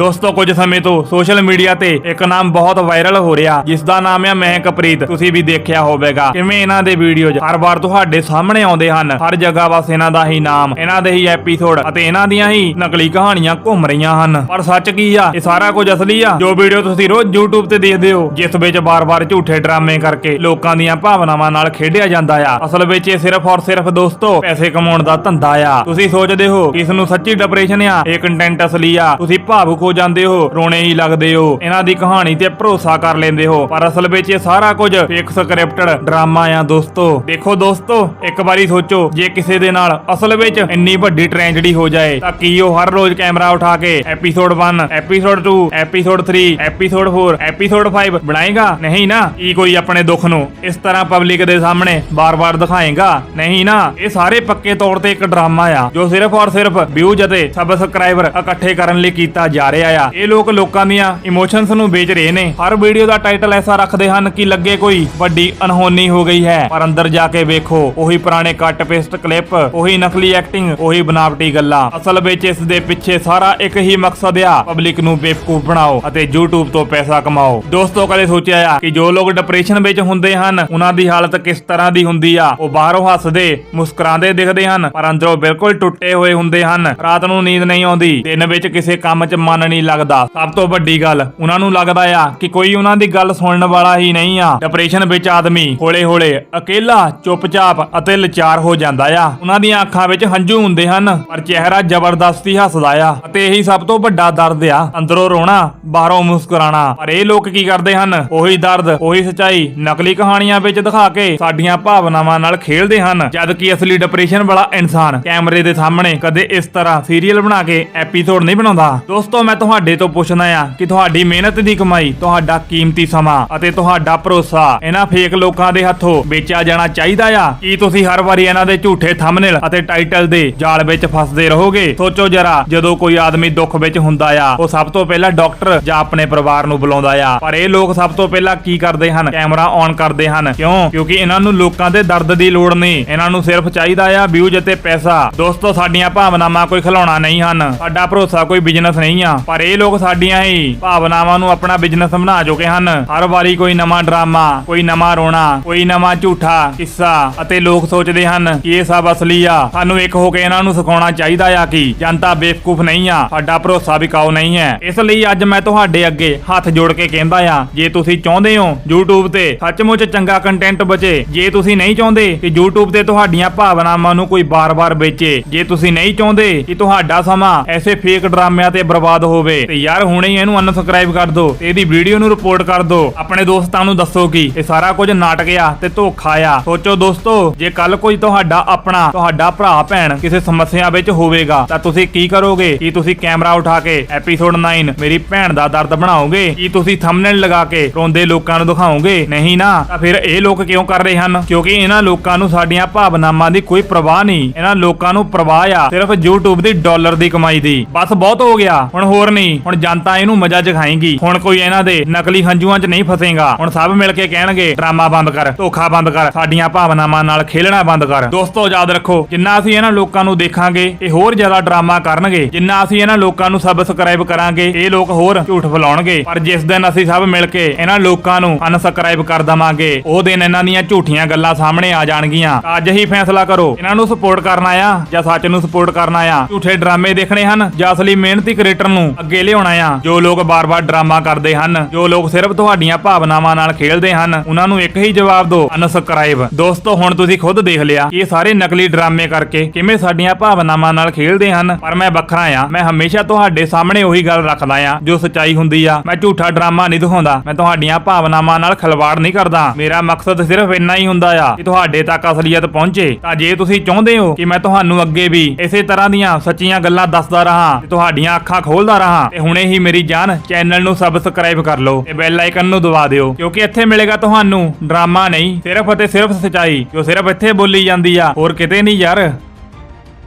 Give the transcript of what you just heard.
ਦੋਸਤੋ, ਕੁਝ ਸਮੇਂ ਤੋਂ ਸੋਸ਼ਲ ਮੀਡੀਆ ਤੇ ਇੱਕ ਨਾਮ ਬਹੁਤ ਵਾਇਰਲ ਹੋ ਰਿਹਾ ਜਿਸ ਦਾ ਨਾਮ ਹੈ ਮਹਿਕਪ੍ਰੀਤ ਤੁਸੀਂ ਵੀ ਦੇਖਿਆ ਹੋਵੇਗਾ। ਕਿਵੇਂ ਇਹਨਾਂ ਦੇ ਵੀਡੀਓਜ਼ ਹਰ ਵਾਰ ਤੁਹਾਡੇ ਸਾਹਮਣੇ ਆਉਂਦੇ ਹਨ, ਹਰ ਜਗ੍ਹਾ ਬਸ ਇਹਨਾਂ ਦਾ ਹੀ ਨਾਮ, ਇਹਨਾਂ ਦੇ ਹੀ ਐਪੀਸੋਡ ਅਤੇ ਇਹਨਾਂ ਦੀਆਂ ਹੀ ਨਕਲੀ ਕਹਾਣੀਆਂ ਘੁੰਮ ਰਹੀਆਂ ਹਨ। ਪਰ ਸੱਚ ਕੀ ਆ, ਇਹ ਸਾਰਾ ਕੁਝ ਅਸਲੀ ਆ? ਜੋ ਵੀਡੀਓ ਤੁਸੀਂ ਰੋਜ਼ YouTube ਤੇ ਦੇਖਦੇ ਹੋ, ਜਿਸ ਵਿੱਚ ਬਾਰ-ਬਾਰ ਝੂਠੇ ਡਰਾਮੇ ਕਰਕੇ ਲੋਕਾਂ ਦੀਆਂ ਭਾਵਨਾਵਾਂ ਨਾਲ ਖੇਡਿਆ ਜਾਂਦਾ ਆ। ਅਸਲ ਵਿੱਚ ਇਹ ਸਿਰਫ ਔਰ ਸਿਰਫ ਦੋਸਤੋ, ਪੈਸੇ ਕਮਾਉਣ ਦਾ ਧੰਦਾ ਆ। ਤੁਸੀਂ ਸੋਚਦੇ ਹੋ ਕਿ ਇਸ ਨੂੰ ਸੱਚੀ ਡਿਪਰੈਸ਼ਨ ਆ, ਇਹ ਕੰਟੈਂਟ ਅਸਲੀ ਆ। ਤੁਸੀਂ ਭਾਵੁਕ ਹੋ ਜਾਂਦੇ ਹੋ, ਰੋਣੇ ਹੀ ਲੱਗਦੇ ਹੋ। ਇਹਨਾਂ ਦੀ ਕਹਾਣੀ ਤੇ ਭਰੋਸਾ ਕਰ ਲੈਂਦੇ ਹੋ। ਪਰ ਅਸਲ ਵਿੱਚ ਇਹ ਸਾਰਾ ਕੁਝ ਫੇਕ ਸਕ੍ਰਿਪਟਡ ਡਰਾਮਾ ਆ ਦੋਸਤੋ। ਦੇਖੋ ਦੋਸਤੋ, ਇੱਕ ਵਾਰੀ ਸੋਚੋ, ਜੇ ਕਿਸੇ ਦੇ ਨਾਲ ਅਸਲ ਵਿੱਚ ਇੰਨੀ ਵੱਡੀ ਟ੍ਰੈਜਡੀ ਹੋ ਜਾਏ, ਤਾਂ ਕੀ ਉਹ ਹਰ ਰੋਜ਼ ਕੈਮਰਾ ਉਠਾ ਕੇ episode 1 episode 2 episode 3 episode 4 episode 5 ਬਣਾਏਗਾ? ਨਹੀਂ ਨਾ, ਕੀ ਕੋਈ ਆਪਣੇ ਦੁੱਖ ਨੂੰ ਇਸ ਤਰ੍ਹਾਂ ਪਬਲਿਕ ਦੇ ਸਾਹਮਣੇ ਬਾਰ-ਬਾਰ ਦਿਖਾਏਗਾ? ਨਹੀਂ ਨਾ, ਇਹ ਸਾਰੇ ਪੱਕੇ ਤੌਰ ਤੇ ਇੱਕ ਡਰਾਮਾ ਆ, ਜੋ ਸਿਰਫ ਔਰ ਸਿਰਫ ਵਿਊਜ਼ ਅਤੇ ਸਬਸਕ੍ਰਾਈਬਰ ਇਕੱਠੇ ਕਰਨ ਲਈ ਕੀਤਾ ਜਾ ਰਿਹਾ ਆ। ਇਹ ਲੋਕ ਲੋਕਾਂ ਦੀਆਂ ਇਮੋਸ਼ਨਸ ਨੂੰ ਵੇਚ ਰਹੇ ਨੇ। ਹਰ ਵੀਡੀਓ ਦਾ ਟਾਈਟਲ ਐਸਾ ਰੱਖਦੇ ਹਨ ਕਿ ਲੱਗੇ ਕੋਈ ਵੱਡੀ ਅਨਹੋਨੀ ਹੋ ਗਈ ਹੈ। ਪਰ ਅੰਦਰ ਜਾ ਕੇ ਵੇਖੋ, ਉਹੀ ਪੁਰਾਣੇ ਕੱਟ ਪੇਸਟ ਕਲਿੱਪ ਉਹੀ ਨਕਲੀ ਐਕਟਿੰਗ ਉਹੀ ਬਨਾਵਟੀ ਗੱਲਾਂ। ਅਸਲ ਵਿੱਚ ਇਸ ਦੇ ਪਿੱਛੇ ਸਾਰਾ ਇੱਕ ਹੀ ਮਕਸਦ ਆ ਪਬਲਿਕ ਨੂੰ ਬੇਵਕੂਫ ਬਣਾਓ ਅਤੇ YouTube ਤੋਂ ਪੈਸਾ ਕਮਾਓ। ਦੋਸਤੋ, ਕਦੇ ਸੋਚਿਆ ਆ ਕਿ ਜੋ ਲੋਕ ਡਿਪਰੈਸ਼ਨ ਵਿੱਚ ਹੁੰਦੇ ਹਨ, ਉਹਨਾਂ ਦੀ ਹਾਲਤ ਕਿਸ ਤਰ੍ਹਾਂ ਦੀ ਹੁੰਦੀ ਆ? ਉਹ ਬਾਹਰੋਂ ਹੱਸਦੇ, ਮੁਸਕਰਾਉਂਦੇ ਦਿਖਦੇ ਹਨ, ਪਰ ਅੰਦਰੋਂ ਬਿਲਕੁਲ ਟੁੱਟੇ ਹੋਏ ਹੁੰਦੇ ਹਨ। ਰਾਤ ਨੂੰ ਨੀਂਦ ਨਹੀਂ ਆਉਂਦੀ। ਦਿਨ ਵਿੱਚ ਕਿਸੇ ਕੰਮ 'ਚ ਮਨ ਨਹੀਂ ਲੱਗਦਾ। ਸਭ ਤੋਂ ਵੱਡੀ ਗੱਲ ਉਹਨਾਂ ਨੂੰ ਲੱਗਦਾ ਆ ਕਿ ਕੋਈ ਉਹਨਾਂ ਦੀ ਗੱਲ ਸੁਣਨ ਵਾਲਾ ਹੀ ਨਹੀਂ ਆ। ਡਿਪਰੈਸ਼ਨ ਵਿੱਚ ਆਦਮੀ ਹੌਲੇ-ਹੌਲੇ ਇਕੱਲਾ ਚੁੱਪਚਾਪ ਅਤੇ ਲਾਚਾਰ ਹੋ ਜਾਂਦਾ ਆ। ਉਹਨਾਂ ਦੀਆਂ ਅੱਖਾਂ ਵਿੱਚ ਹੰਝੂ ਹੁੰਦੇ ਹਨ, ਪਰ ਚਿਹਰਾ ਜ਼ਬਰਦਸਤੀ ਹੱਸਦਾ ਆ ਅਤੇ ਇਹੀ ਸਭ ਤੋਂ ਵੱਡਾ ਦਰਦ ਆ, ਅੰਦਰੋਂ ਰੋਣਾ, ਬਾਹਰੋਂ ਮੁਸਕਰਾਣਾ ਪਰ ਇਹ ਲੋਕ ਕੀ ਕਰਦੇ ਹਨ? ਉਹੀ ਦਰਦ, ਉਹੀ ਸਚਾਈ ਨਕਲੀ ਕਹਾਣੀਆਂ ਵਿੱਚ ਦਿਖਾ ਕੇ ਸਾਡੀਆਂ ਭਾਵਨਾਵਾਂ ਨਾਲ ਖੇਲਦੇ ਹਨ। ਜਦ ਕਿ ਅਸਲੀ ਡਿਪਰੈਸ਼ਨ ਵਾਲਾ ਇਨਸਾਨ ਕੈਮਰੇ ਦੇ ਸਾਹਮਣੇ ਕਦੇ ਇਸ ਤਰ੍ਹਾਂ ਸੀਰੀਅਲ ਬਣਾ ਕੇ ਐਪੀਸੋਡ ਨਹੀਂ ਬਣਾਉਂਦਾ। ਦੋਸਤੋ ਮੈਂ ਤੁਹਾਡੇ ਤੋਂ ਪੁੱਛਣਾ ਆ ਕਿ ਤੁਹਾਡੀ ਮਿਹਨਤ ਦੀ ਕਮਾਈ, ਤੁਹਾਡਾ ਕੀਮਤੀ ਸਮਾਂ ਅਤੇ ਤੁਹਾਡਾ ਭਰੋਸਾ ਇਹਨਾਂ ਫੇਕ ਲੋਕਾਂ ਦੇ ਹੱਥੋਂ ਵੇਚਿਆ ਜਾਣਾ ਚਾਹੀਦਾ ਆ। ਕੀ ਤੁਸੀਂ ਹਰ ਵਾਰੀ ਇਹਨਾਂ ਦੇ ਝੂਠੇ ਥੰਬਨੇਲ ਅਤੇ ਟਾਈਟਲ ਦੇ ਜਾਲ ਵਿੱਚ ਫਸਦੇ ਰਹੋਗੇ? ਸੋਚੋ ਜਰਾ, ਜਦੋਂ ਕੋਈ ਆਦਮੀ ਦੁੱਖ ਵਿੱਚ ਹੁੰਦਾ ਆ, ਉਹ ਸਭ ਤੋਂ ਪਹਿਲਾਂ ਡਾਕਟਰ ਜਾਂ ਆਪਣੇ ਪਰਿਵਾਰ ਨੂੰ ਬੁਲਾਉਂਦਾ ਆ। ਪਰ ਇਹ ਲੋਕ ਸਭ ਤੋਂ ਪਹਿਲਾਂ ਕੀ ਕਰਦੇ ਹਨ? ਕੈਮਰਾ ਔਨ ਕਰਦੇ ਹਨ। ਕਿਉਂ? ਕਿਉਂਕਿ ਇਹਨਾਂ ਨੂੰ ਲੋਕਾਂ ਦੇ ਦਰਦ ਦੀ ਲੋੜ ਨਹੀਂ। ਇਹਨਾਂ ਨੂੰ ਸਿਰਫ ਚਾਹੀਦਾ ਆ ਵਿਊਜ਼ ਅਤੇ ਪੈਸਾ। ਦੋਸਤੋ, ਸਾਡੀਆਂ ਭਾਵਨਾਵਾਂ ਕੋਈ ਖਿਲਾਉਣਾ ਨਹੀਂ ਹਨ। ਸਾਡਾ ਭਰੋਸਾ ਕੋਈ ਬਿਜ਼ਨਸ ਨਹੀਂ ਆ। ਪਰ ਇਹ ਲੋਕ ਸਾਡੀਆਂ ਹੀ ਭਾਵਨਾਵਾਂ ਨੂੰ ਆਪਣਾ ਬਿਜ਼ਨਸ ਬਣਾ ਚੁੱਕੇ ਹਨ। ਹਰ ਵਾਰੀ ਕੋਈ ਨਵਾਂ ਡਰਾਮਾ, ਕੋਈ ਨਵਾਂ ਰੋਣਾ, ਕੋਈ ਨਵਾਂ ਝੂਠਾ ਕਿੱਸਾ ਅਤੇ ਲੋਕ ਸੋਚਦੇ ਹਨ ਕਿ ਇਹ ਸਭ ਅਸਲੀ ਆ। ਸਾਨੂੰ ਇੱਕ ਹੋ ਕੇ ਇਹਨਾਂ ਨੂੰ ਸਿਖਾਉਣਾ ਚਾਹੀਦਾ ਆ ਕਿ ਜਨਤਾ ਬੇਵਕੂਫ ਨਹੀਂ ਆ, ਸਾਡਾ ਭਰੋਸਾ ਵਿਕਾਊ ਨਹੀਂ ਹੈ। ਇਸ ਲਈ ਅੱਜ ਮੈਂ ਤੁਹਾਡੇ ਅੱਗੇ ਹੱਥ ਜੋੜ ਕੇ ਕਹਿੰਦਾ ਆ, ਜੇ ਤੁਸੀਂ ਚਾਹੁੰਦੇ ਹੋ YouTube ਤੇ ਸੱਚਮੁੱਚ ਚੰਗਾ ਕੰਟੈਂਟ ਬਚੇ, ਜੇ ਤੁਸੀਂ ਨਹੀਂ ਚਾਹੁੰਦੇ ਕਿ YouTube ਤੇ ਤੁਹਾਡੀਆਂ ਭਾਵਨਾਵਾਂ ਨੂੰ ਕੋਈ ਬਾਰ-ਬਾਰ ਵੇਚੇ, ਜੇ ਤੁਸੀਂ ਨਹੀਂ ਚਾਹੁੰਦੇ ਕਿ ਤੁਹਾਡਾ ਸਮਾਂ ਐਸੇ ਫੇਕ ਡਰਾਮਿਆਂ ਤੇ ਬਰਬਾਦ ਹੋਵੇ। ਤੇ ਯਾਰ ਹੁਣੇ ਹੀ ਇਹਨੂੰ ਅਨਸਬਸਕ੍ਰਾਈਬ ਕਰ ਦਿਓ ਤੇ ਇਹਦੀ ਵੀਡੀਓ ਨੂੰ ਰਿਪੋਰਟ ਕਰ ਦਿਓ ਆਪਣੇ ਦੋਸਤਾਂ ਨੂੰ ਦੱਸੋ ਕਿ ਇਹ ਸਾਰਾ ਕੁਝ ਨਾਟਕ ਆ ਤੇ ਧੋਖਾ ਆ। ਸੋਚੋ ਦੋਸਤੋ, ਜੇ ਕੱਲ ਕੋਈ ਤੁਹਾਡਾ ਆਪਣਾ, ਤੁਹਾਡਾ ਭਰਾ, ਭੈਣ ਕਿਸੇ ਸਮੱਸਿਆ ਵਿੱਚ ਹੋਵੇਗਾ, ਤਾਂ ਤੁਸੀਂ ਕੀ ਕਰੋਗੇ? ਕੀ ਤੁਸੀਂ ਕੈਮਰਾ ਉਠਾ ਕੇ ਐਪੀਸੋਡ 9 ਮੇਰੀ ਭੈਣ ਦਾ ਦਰਦ ਬਣਾਓਗੇ? ਕੀ ਤੁਸੀਂ ਥੰਬਨੇਲ ਲਗਾ ਕੇ ਰੋਂਦੇ ਲੋਕਾਂ ਨੂੰ ਦਿਖਾਓਗੇ? ਨਹੀਂ ਨਾ, ਤਾਂ ਫਿਰ ਇਹ ਲੋਕ ਕਿਉਂ ਕਰ ਰਹੇ ਹਨ? ਕਿਉਂਕਿ ਇਹਨਾਂ ਲੋਕਾਂ ਨੂੰ ਸਾਡੀਆਂ ਭਾਵਨਾਵਾਂ ਦੀ ਕੋਈ ਪ੍ਰਵਾਹ ਨਹੀਂ। ਇਹਨਾਂ ਲੋਕਾਂ ਨੂੰ ਪ੍ਰਵਾਹ ਆ ਸਿਰਫ YouTube ਦੀ ਡਾਲਰ ਦੀ ਕਮਾਈ ਦੀ। ਬਸ ਬਹੁਤ ਹੋ ਗਿਆ। ਹੁਣ ਹੋਰ ਨਹੀਂ। ਹੁਣ ਜਨਤਾ ਇਹਨੂੰ ਮਜ਼ਾ ਚਖਾਏਗੀ ਹੁਣ ਕੋਈ ਇਹਨਾਂ ਦੇ ਨਕਲੀ ਹੰਝੂਆਂ 'ਚ ਨਹੀਂ ਫਸੇਗਾ। ਹੁਣ ਸਭ ਮਿਲ ਕੇ ਕਹਿਣਗੇ, ਡਰਾਮਾ ਬੰਦ ਕਰ, ਧੋਖਾ ਬੰਦ ਕਰ, ਸਾਡੀਆਂ ਭਾਵਨਾਵਾਂ ਨਾਲ ਖੇਲਣਾ ਬੰਦ ਕਰ। ਦੋਸਤੋ, ਯਾਦ ਰੱਖੋ, ਜਿੰਨਾ ਅਸੀਂ ਇਹਨਾਂ ਲੋਕਾਂ ਨੂੰ ਦੇਖਾਂਗੇ, ਇਹ ਹੋਰ ਜ਼ਿਆਦਾ ਡਰਾਮਾ ਕਰਨਗੇ। ਜਿੰਨਾ ਅਸੀਂ ਇਹਨਾਂ ਲੋਕਾਂ ਨੂੰ ਸਬਸਕ੍ਰਾਈਬ ਕਰਾਂਗੇ, ਇਹ ਲੋਕ ਹੋਰ ਝੂਠ ਫੈਲਾਉਣਗੇ। ਪਰ ਜਿਸ ਦਿਨ ਅਸੀਂ ਸਭ ਮਿਲ ਕੇ ਇਹਨਾਂ ਲੋਕਾਂ ਨੂੰ ਅਨਸਬਸਕ੍ਰਾਈਬ ਕਰ ਦਵਾਂਗੇ, ਉਹ ਦਿਨ ਇਹਨਾਂ ਦੀਆਂ ਝੂਠੀਆਂ ਗੱਲਾਂ ਸਾਹਮਣੇ ਆ ਜਾਣਗੀਆਂ। ਅੱਜ ਹੀ ਫੈਸਲਾ ਕਰੋ, ਇਹਨਾਂ ਨੂੰ ਸਪੋਰਟ ਕਰਨਾ ਆ ਜਾਂ ਸੱਚ ਨੂੰ ਸਪੋਰਟ ਕਰਨਾ ਆ ਝੂਠੇ ਡਰਾਮੇ ਦੇਖਣੇ ਹਨ ਜਾਂ ਅਸਲੀ ਮਿਹਨਤੀ ਕ੍ਰੀਏਟਰ ਨੂੰ? ਅੱਗੇ ਲਿਆਉਣਾ ਆ। ਜੋ ਲੋਕ ਬਾਰ-ਬਾਰ ਡਰਾਮਾ ਕਰਦੇ ਹਨ, ਜੋ ਲੋਕ ਸਿਰਫ ਤੁਹਾਡੀਆਂ ਭਾਵਨਾਵਾਂ ਨਾਲ ਖੇਲਦੇ ਹਨ, ਉਹਨਾਂ ਨੂੰ ਇੱਕ ਹੀ ਜਵਾਬ ਦਿਓ ਅਨਸਬਸਕ੍ਰਾਈਬ ਦੋਸਤੋ, ਹੁਣ ਤੁਸੀਂ ਖੁਦ ਦੇਖ ਲਿਆ, ਇਹ ਸਾਰੇ ਨਕਲੀ ਡਰਾਮੇ ਕਰਕੇ ਕਿਵੇਂ ਸਾਡੀਆਂ ਭਾਵਨਾਵਾਂ ਨਾਲ ਖੇਲਦੇ ਹਨ। ਪਰ ਮੈਂ ਵੱਖਰਾ ਆ, ਮੈਂ ਹਮੇਸ਼ਾ ਤੁਹਾਡੇ ਸਾਹਮਣੇ ਉਹੀ ਗੱਲ ਰੱਖਦਾ ਆ, ਜੋ ਸੱਚਾਈ ਹੁੰਦੀ ਆ। ਮੈਂ ਝੂਠਾ ਡਰਾਮਾ ਨਹੀਂ ਦਿਖਾਉਂਦਾ, ਮੈਂ ਤੁਹਾਡੀਆਂ ਭਾਵਨਾਵਾਂ ਨਾਲ ਖਿਲਵਾੜ ਨਹੀਂ ਕਰਦਾ। ਮੇਰਾ ਮਕਸਦ ਸਿਰਫ ਇੰਨਾ ਹੀ ਹੁੰਦਾ ਆ, ਕਿ ਤੁਹਾਡੇ ਤੱਕ ਅਸਲੀਅਤ ਪਹੁੰਚੇ। ਤਾਂ ਜੇ ਤੁਸੀਂ ਚਾਹੁੰਦੇ ਹੋ ਕਿ ਮੈਂ ਤੁਹਾਨੂੰ ਅੱਗੇ ਵੀ ਇਸੇ ਤਰ੍ਹਾਂ ਦੀਆਂ ਸੱਚੀਆਂ ਗੱਲਾਂ ਦੱਸਦਾ ਰਹਾ, ਤੇ ਤੁਹਾਡੀਆਂ ਅੱਖਾਂ ਖੋਲਦਾ ਹਾਂ ਤੇ ਹੁਣੇ ਹੀ ਮੇਰੀ ਜਾਨ ਚੈਨਲ ਨੂੰ ਸਬਸਕ੍ਰਾਈਬ ਕਰ ਲਓ ਤੇ ਬੈਲ ਆਈਕਨ ਨੂੰ ਦਬਾ ਦਿਓ। ਕਿਉਂਕਿ ਇੱਥੇ ਮਿਲੇਗਾ ਤੁਹਾਨੂੰ ਡਰਾਮਾ ਨਹੀਂ, ਸਿਰਫ ਅਤੇ ਸਿਰਫ ਸਚਾਈ, ਜੋ ਸਿਰਫ ਇੱਥੇ ਬੋਲੀ ਜਾਂਦੀ ਆ। ਹੋਰ ਕਿਤੇ ਨਹੀਂ ਯਾਰ।